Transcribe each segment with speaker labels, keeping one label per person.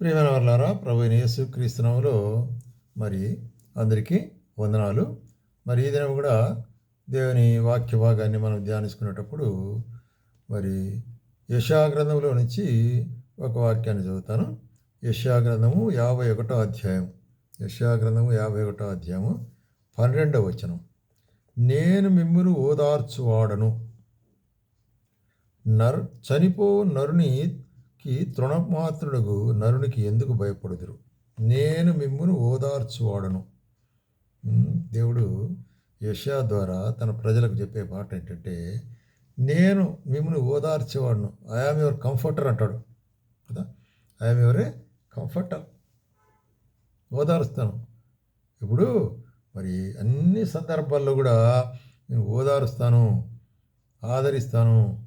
Speaker 1: ప్రియమైన వర్లారా ప్రభు యేసు క్రీస్తునాములో మరి అందరికీ వందనాలు. మరి ఈ దినం కూడా దేవుని వాక్య భాగాన్ని మనం ధ్యానించుకునేటప్పుడు మరి యశాగ్రంథంలో నుంచి ఒక వాక్యాన్ని చదువుతాను. యశాగ్రంథము యాభై ఒకటో అధ్యాయం. యశాగ్రంథము యాభై ఒకటో అధ్యాయము పన్నెండవ వచనం. నేను మిమ్మును ఓదార్చువాడను. నర్ చనిపో నరుని కి తృణమాత్రుడుగు నరునికి ఎందుకు భయపడుదురు? నేను మిమ్మును ఓదార్చువాడను. దేవుడు యశా ద్వారా తన ప్రజలకు చెప్పే మాట ఏంటంటే నేను మిమ్మల్ని ఓదార్చేవాడును. ఐఆమ్ యువర్ కంఫర్టర్ అంటాడు. కదా? ఐఆమ్ యువరే కంఫర్టర్ ఓదారుస్తాను. ఇప్పుడు మరి అన్ని సందర్భాల్లో కూడా నేను ఓదారుస్తాను ఆదరిస్తాను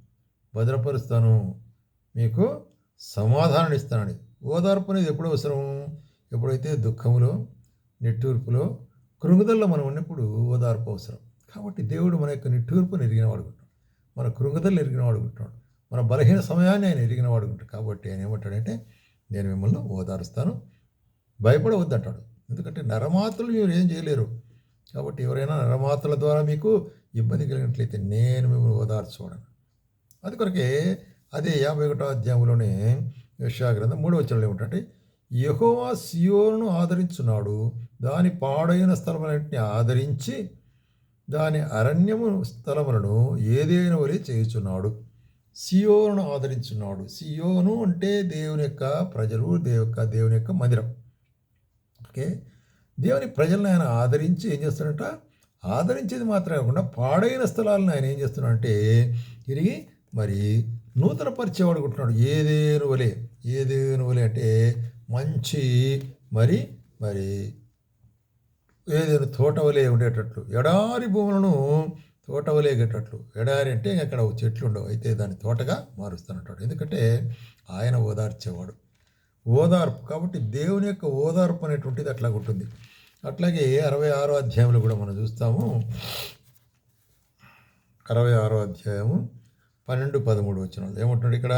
Speaker 1: భద్రపరుస్తాను. మీకు సమాధానం ఇస్తానని ఓదార్పు అనేది ఎప్పుడు అవసరం ఎప్పుడైతే దుఃఖంలో నిట్టూర్పులో కృంగుదల్లో మనం ఉన్నప్పుడు ఓదార్పు అవసరం. కాబట్టి దేవుడు మన యొక్క నిట్టూర్పును ఎరిగినవాడు ఉంటాడు మన కృంగుదలు ఎరిగినవాడు ఉంటాడు మన బలహీన సమయాన్ని ఆయన ఎరిగిన వాడుకుంటాడు కాబట్టి ఆయన ఏమంటాడంటే నేను మిమ్మల్ని ఓదారుస్తాను భయపడవద్దంటాడు. ఎందుకంటే నరమాతలు మీరు ఏం చేయలేరు. కాబట్టి ఎవరైనా నరమాతల ద్వారా మీకు ఇబ్బంది కలిగినట్లయితే నేను మిమ్మల్ని ఓదార్చుకోవడం అది కొరకే అదే యాభై ఒకటో అధ్యాయంలోనే యశాగ్రంథం మూడో వచనంలో ఏమిటంటే యహోవా సియోను ఆదరించున్నాడు. దాని పాడైన స్థలములన్నింటినీ ఆదరించి దాని అరణ్యము స్థలములను ఏదైనా వలె చేయుచున్నాడు. సియోను ఆదరించున్నాడు. సియోను అంటే దేవుని యొక్క ప్రజలు దేవు యొక్క దేవుని యొక్క మందిరం. ఓకే? దేవుని ప్రజలను ఆయన ఆదరించి ఏం చేస్తాడంట? ఆదరించేది మాత్రమే కాకుండా పాడైన స్థలాలను ఆయన ఏం చేస్తున్నాడంటే తిరిగి మరి నూతన పరిచయం అనుకుంటున్నాడు ఏదేను వలే? ఏదేను వలె అంటే మంచి మరి మరి ఏదైనా తోట వలె ఉండేటట్లు. ఎడారి భూములను తోట వలేగేటట్లు ఎడారి అంటే అక్కడ చెట్లు ఉండవు. అయితే దాన్ని తోటగా మారుస్తానంటాడు. ఎందుకంటే ఆయన ఓదార్చేవాడు. ఓదార్పు. కాబట్టి దేవుని యొక్క ఓదార్పు అనేటువంటిది అట్లా ఉంటుంది. అట్లాగే అరవై ఆరో అధ్యాయంలో కూడా మనం చూస్తాము. అరవై ఆరో అధ్యాయము పన్నెండు పదమూడు వచ్చిన ఏమంటున్నాడు? ఇక్కడ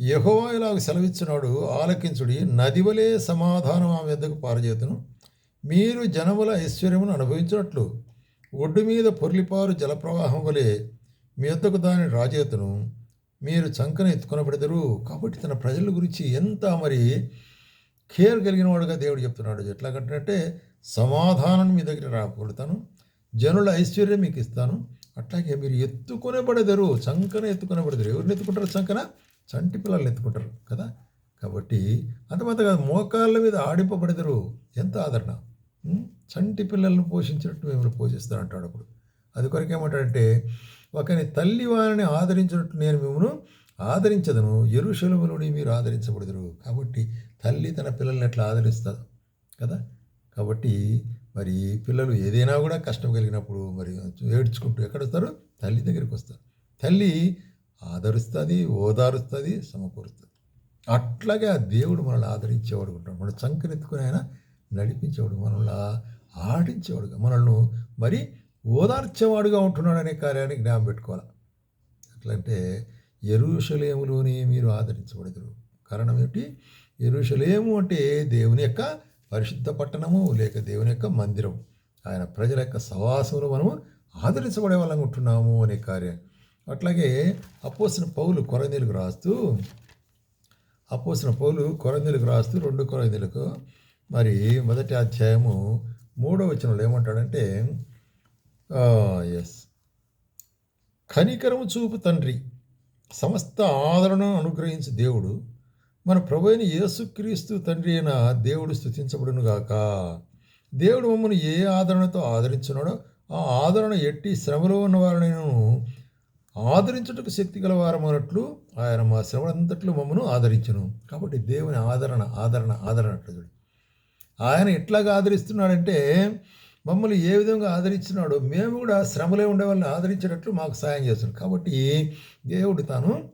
Speaker 1: యహో ఇలాగ సెలవిచ్చున్నాడు ఆలకించుడి నదివలే సమాధానం ఆ వద్దకు పారజేతును మీరు జనముల ఐశ్వర్యమును అనుభవించినట్లు ఒడ్డు మీద పొర్లిపారు జలప్రవాహం వలె మీ వద్దకు దాని రాజేతును. మీరు చంకన ఎత్తుకొనబెడతారు కాబట్టి తన ప్రజల గురించి ఎంత మరి కేర్ కలిగిన వాడుగా దేవుడు చెప్తున్నాడు. ఎట్లాగంటే సమాధానం మీ దగ్గర రాకూడతాను. జనుల ఐశ్వర్యం మీకు ఇస్తాను. అట్లాగే మీరు ఎత్తుకొనబడదరు చంకన ఎత్తుకొనబడతారు ఎవరిని ఎత్తుకుంటారు చంకన? చంటి పిల్లల్ని ఎత్తుకుంటారు కదా? కాబట్టి అంతమంత కాదు మోకాళ్ళ మీద ఆడింపబడతారు ఎంత ఆదరణ? చంటి పిల్లలను పోషించినట్టు మిమ్మల్ని పోషిస్తానంటాడు అప్పుడు. అది కొరకు ఏమంటాడంటే ఒకని తల్లి వారిని ఆదరించినట్టు నేను మిమ్మల్ని ఆదరించదను. ఎరుశలములోని మీరు ఆదరించబడదురు. కాబట్టి తల్లి తన పిల్లల్ని ఎట్లా ఆదరిస్తారు కదా? కాబట్టి మరి పిల్లలు ఏదైనా కూడా కష్టం కలిగినప్పుడు మరి ఏడ్చుకుంటూ ఎక్కడ వస్తారు తల్లి దగ్గరికి వస్తారు. తల్లి ఆదరుస్తుంది ఓదారుస్తుంది సమకూరుస్తుంది. అట్లాగే ఆ దేవుడు మనల్ని ఆదరించేవాడు ఉంటాడు. మన చంకనెత్తుకుని ఆయన నడిపించేవాడు మనల్ని ఆడించేవాడుగా మనల్ని మరి ఓదార్చేవాడుగా ఉంటున్నాడు అనే కార్యాన్ని జ్ఞాపం పెట్టుకోవాలి. ఎట్లంటే ఎరుషలేములోనే మీరు ఆదరించబడదురు. కారణం ఏమిటి? ఎరుషలేము అంటే దేవుని యొక్క పరిశుద్ధ పట్టణము లేక దేవుని యొక్క మందిరం. ఆయన ప్రజల యొక్క సవాసములు మనము ఆదరించబడే వాళ్ళం ఉంటున్నాము అనే కార్యం. అట్లాగే అపోసిన పౌలు కొరందీలకు రాస్తూ అపోసిన పౌలు కొరందీలకు రాస్తూ రెండు కొరందీలకు మరి మొదటి అధ్యాయము మూడో వచనంలో ఏమంటాడంటే ఎస్ కనికరము చూపు తండ్రి సమస్త ఆదరణను అనుగ్రహించే దేవుడు మన ప్రభు అయిన యేసుక్రీస్తు తండ్రి అయిన దేవుడు స్థుతించబడునుగాక దేవుడు మమ్మల్ని ఏ ఆదరణతో ఆదరించున్నాడో ఆ ఆదరణ ఎట్టి శ్రమలో ఉన్న వారిని ఆదరించుటకు శక్తి గలవారమన్నట్లు ఆయన మా శ్రమలంతట్లో మమ్మను ఆదరించును. కాబట్టి దేవుని ఆదరణ ఆదరణ ఆదరణ అట్లా చూడు. ఆయన ఎట్లాగా ఆదరిస్తున్నాడంటే మమ్మల్ని ఏ విధంగా ఆదరించినాడో మేము కూడా శ్రమలే ఉండే వాళ్ళని ఆదరించేటట్లు మాకు సాయం చేస్తున్నాడు. కాబట్టి దేవుడు తాను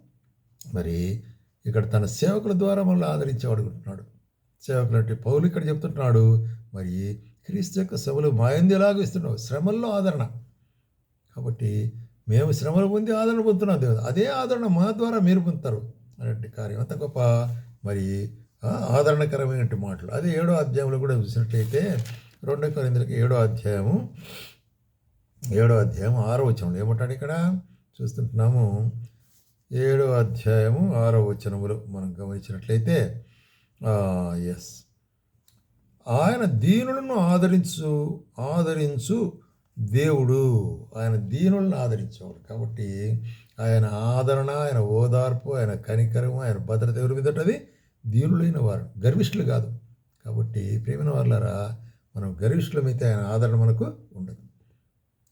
Speaker 1: మరి ఇక్కడ తన సేవకుల ద్వారా మళ్ళీ ఆదరించేవాడు ఉంటున్నాడు సేవకులు అంటే పౌలు ఇక్కడ చెప్తుంటున్నాడు మరి క్రీస్తు యొక్క సభలు మాయంది ఎలాగో ఇస్తున్నావు శ్రమల్లో ఆదరణ. కాబట్టి మేము శ్రమలు పొంది ఆదరణ పొందుతున్నాం దేవుడు. అదే ఆదరణ మా ద్వారా మీరు పొందుతారు అనేటువంటి కార్యం. అంత గొప్ప మరి ఆదరణకరమైనటువంటి ఆదరణకరమైన మాటలు. అదే ఏడో అధ్యాయంలో కూడా చూసినట్లయితే రెండో కొరిందులకి ఏడో అధ్యాయము ఏడో అధ్యాయం ఆరో వచనంలో ఏమంటాడు ఇక్కడ? చూస్తుంటున్నాము. ఏడో అధ్యాయము ఆరో వచనములు మనం గమనించినట్లయితే ఎస్ ఆయన దీనులను ఆదరించు ఆదరించు దేవుడు. ఆయన దీనులను ఆదరించేవాడు కాబట్టి ఆయన ఆదరణ ఆయన ఓదార్పు ఆయన కనికరము ఆయన భద్రత ఎవరి మీదటది దీనులైన వారు గర్విష్ఠులు కాదు. కాబట్టి ప్రేమిన వాళ్ళారా మనం గర్విష్ఠులమైతే ఆయన ఆదరణ మనకు ఉండదు.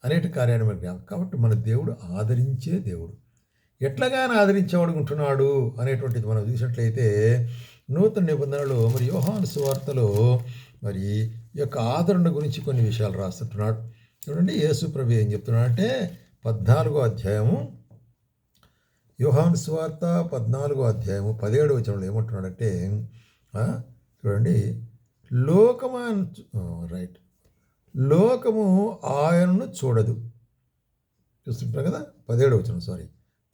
Speaker 1: అనేటి కార్యాన్ని మనకు కాబట్టి మన దేవుడు ఆదరించే దేవుడు. ఎట్లాగానే ఆదరించేవాడుకుంటున్నాడు అనేటువంటిది మనం చూసినట్లయితే నూతన నిబంధనలో మరి యోహాను సువార్తలో మరి ఈ యొక్క ఆదరణ గురించి కొన్ని విషయాలు రాస్తుంటున్నాడు. చూడండి యేసు ప్రభు ఏం చెప్తున్నాడంటే పద్నాలుగో అధ్యాయము యోహాను వార్త పద్నాలుగో అధ్యాయము పదిహేడు వచనంలో ఏమంటున్నాడంటే చూడండి లోకమా రైట్. లోకము ఆయనను చూడదు. చూస్తుంటారు కదా? పదిహేడు వచనం సారీ.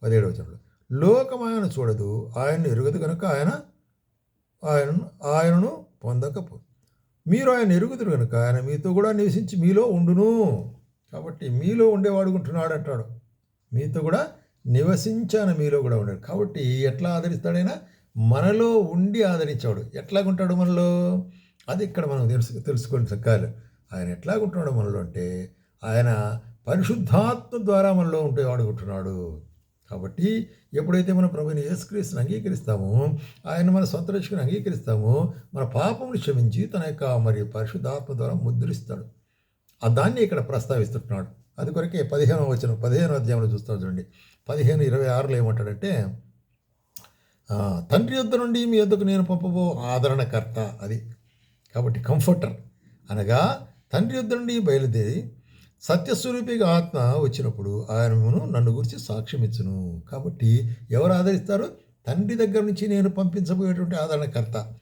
Speaker 1: పదిహేడు వచనంలో. లోకం ఆయన చూడదు ఆయన్ని ఎరుగదు కనుక ఆయన ఆయనను ఆయనను పొందకపో. మీరు ఆయన ఎరుగుదురు కనుక ఆయన మీతో కూడా నివసించి మీలో ఉండును. కాబట్టి మీలో ఉండేవాడు ఉంటున్నాడు అంటాడు. మీతో కూడా నివసించాను మీలో కూడా ఉన్నాడు కాబట్టి ఎట్లా ఆదరిస్తాడైనా మనలో ఉండి ఆదరించాడు ఎట్లాగుంటాడు మనలో? అది ఇక్కడ మనం తెలుసు తెలుసుకొని చక్కాలి. ఆయన ఎట్లాగుంటున్నాడు మనలో అంటే ఆయన పరిశుద్ధాత్మ ద్వారా మనలో ఉంటే వాడుకుంటున్నాడు కాబట్టి ఎప్పుడైతే మన ప్రభుని యేసుక్రీస్తుని అంగీకరిస్తామో ఆయన మన సొంత రక్షకుని అంగీకరిస్తామో మన పాపమును క్షమించి తన యొక్క మరి పరిశుద్ధాత్మ ద్వారా ముద్రిస్తాడు. ఆ దాన్ని ఇక్కడ ప్రస్తావిస్తుంటున్నాడు అది కొరకే పదిహేనో వచ్చిన పదిహేను అధ్యాయంలో చూస్తాం చూడండి. పదిహేను ఇరవై ఆరులో ఏమంటాడంటే తండ్రి యొద్ద నుండి మీ యొద్దకు నేను పంపబో ఆదరణకర్త అది. కాబట్టి కంఫర్టర్ అనగా తండ్రి యొద్ద నుండి బయలుదేరి సత్యస్వరూపిగా ఆత్మ వచ్చినప్పుడు ఆయనను నన్ను గురించి సాక్ష్యమిచ్చును. కాబట్టి ఎవరు ఆదరిస్తారు? తండ్రి దగ్గర నుంచి నేను పంపించబోయేటువంటి ఆదరణకర్త.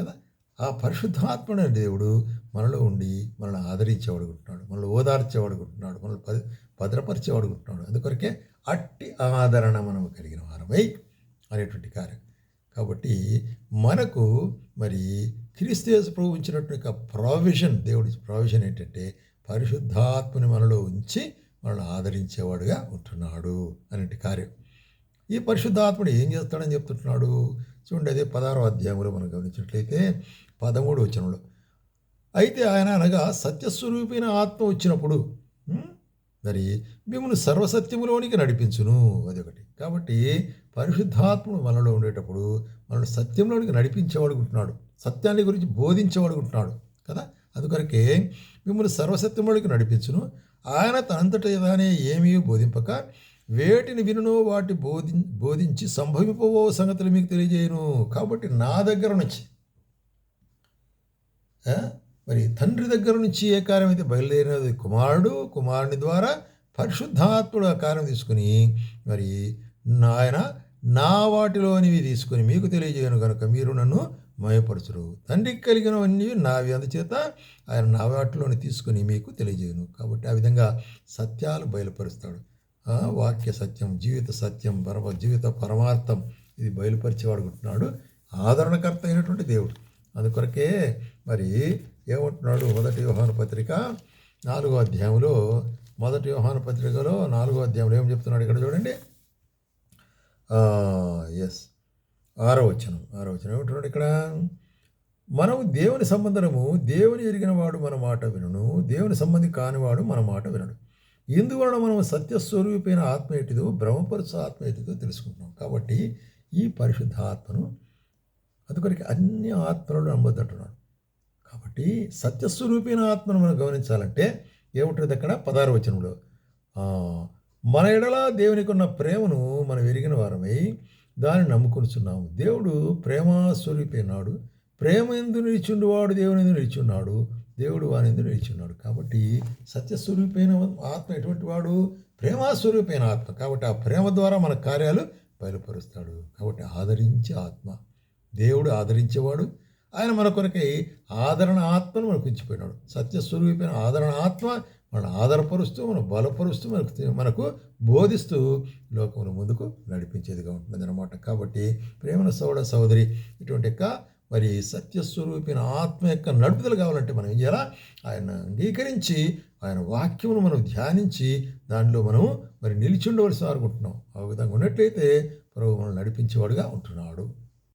Speaker 1: కదా? ఆ పరిశుద్ధాత్మనే దేవుడు మనలో ఉండి మనల్ని ఆదరించేవాడు ఉంటున్నాడు మనల్ని ఓదార్చేవాడు ఉంటున్నాడు మనల్ని పది భద్రపరిచేవాడు ఉంటున్నాడు అందుకొరకే అట్టి ఆదరణ మనము కలిగిన వారమై అనేటువంటి కార్యం. కాబట్టి మనకు మరి క్రీస్తు ప్రభు ఉంచినట్టు ప్రావిజన్ దేవుడి ప్రావిజన్ ఏంటంటే పరిశుద్ధాత్మని మనలో ఉంచి మనల్ని ఆదరించేవాడుగా ఉంటున్నాడు అనేటి కార్యం. ఈ పరిశుద్ధాత్ముడు ఏం చేస్తాడని చెప్తుంటున్నాడు? చూడండి అదే పదారో అధ్యాయంలో మనం గమనించినట్లయితే పదమూడు వచనంలో. అయితే ఆయన అనగా సత్యస్వరూపైన ఆత్మ వచ్చినప్పుడు మరి మిమ్మల్ని సర్వసత్యములోనికి నడిపించును అది ఒకటి కాబట్టి పరిశుద్ధాత్ముడు మనలో ఉండేటప్పుడు మనల్ని సత్యంలోనికి నడిపించేవాడుకుంటున్నాడు సత్యాన్ని గురించి బోధించేవాడుకుంటున్నాడు కదా? అందుకొరకే మిమ్మల్ని సర్వసత్యములోనికి నడిపించును. ఆయన తనంతటనే ఏమీ బోధింపక వేటిని వినునో వాటి బోధి బోధించి సంభవిపోవో సంగతులు మీకు తెలియజేయను. కాబట్టి నా దగ్గర నుంచి మరి తండ్రి దగ్గర నుంచి ఏ కార్యం అయితే బయలుదేరినది కుమారుడు కుమారుని ద్వారా పరిశుద్ధాత్ముడు ఆ కార్యం తీసుకుని మరి నాయన నా వాటిలోనివి తీసుకుని మీకు తెలియజేయను కనుక మీరు నన్ను మయపరచురు తండ్రికి కలిగినవన్నీ నావి. అందుచేత ఆయన నా వాటిలోని తీసుకుని మీకు తెలియజేయను. కాబట్టి ఆ విధంగా సత్యాలు బయలుపరుస్తాడు. వాక్య సత్యం జీవిత సత్యం పరమ జీవిత పరమార్థం ఇది బయలుపరిచేవాడుకుంటున్నాడు ఆదరణకర్త అయినటువంటి దేవుడు. అందుకొరకే మరి ఏమంటున్నాడు మొదటి వ్యవహార పత్రిక నాలుగో అధ్యాయంలో మొదటి వ్యవహార పత్రికలో నాలుగో అధ్యాయంలో ఏం చెప్తున్నాడు ఇక్కడ చూడండి? ఎస్ ఆరో వచనం ఆరో వచనం ఏమంటున్నాడు? ఇక్కడ మనము దేవుని సంబంధము దేవుని ఎరిగిన వాడు మన మాట వినను దేవుని సంబంధి కానివాడు మన మాట వినడు. ఇందువలన మనం సత్యస్వరూపైన ఆత్మ ఏంటిదో బ్రహ్మపరుచు ఆత్మ ఏంటిదో తెలుసుకుంటున్నాం. కాబట్టి ఈ పరిశుద్ధ ఆత్మను అందుకొరికి అన్ని ఆత్మలను నమ్మొద్దంటున్నాడు. కాబట్టి సత్యస్వరూపైన ఆత్మను మనం గమనించాలంటే ఏముంటుంది అక్కడ? పదహారు వచనంలో. మన ఎడల దేవునికి ఉన్న ప్రేమను మనం ఎరిగిన వారమై దాన్ని నమ్ముకునిచున్నాము. దేవుడు ప్రేమస్వరూపైనాడు ప్రేమ ఎందు నిలిచుండువాడు దేవుని ఎందు నిలిచున్నాడు. దేవుడు వాని ఎందు నిలిచున్నాడు. కాబట్టి సత్యస్వరూపైన ఆత్మ ఎటువంటి వాడు? ప్రేమాస్వరూపైన ఆత్మ. కాబట్టి ఆ ప్రేమ ద్వారా మన కార్యాలు బయలుపరుస్తాడు. కాబట్టి ఆదరించే ఆత్మ. దేవుడు ఆదరించేవాడు. ఆయన మన కొరకై ఆదరణ ఆత్మను మనకు ఇచ్చిపోయినాడు సత్యస్వరూపైన ఆదరణ ఆత్మ మనల్ని ఆధారపరుస్తూ మనం బలపరుస్తూ మనకు మనకు బోధిస్తూ లోకముల ముందుకు నడిపించేదిగా ఉంటుందన్నమాట. కాబట్టి ప్రేమల సోదర సోదరి ఇటువంటి యొక్క మరి సత్యస్వరూపిన ఆత్మ యొక్క నడుపుదల కావాలంటే మనం ఏం చేయాలా? ఆయన అంగీకరించి ఆయన వాక్యమును మనం ధ్యానించి దానిలో మనం మరి నిలిచి ఉండవలసి అనుకుంటున్నాం ఆ విధంగా ఉన్నట్లయితే ప్రభు మనం నడిపించేవాడుగా ఉంటున్నాడు.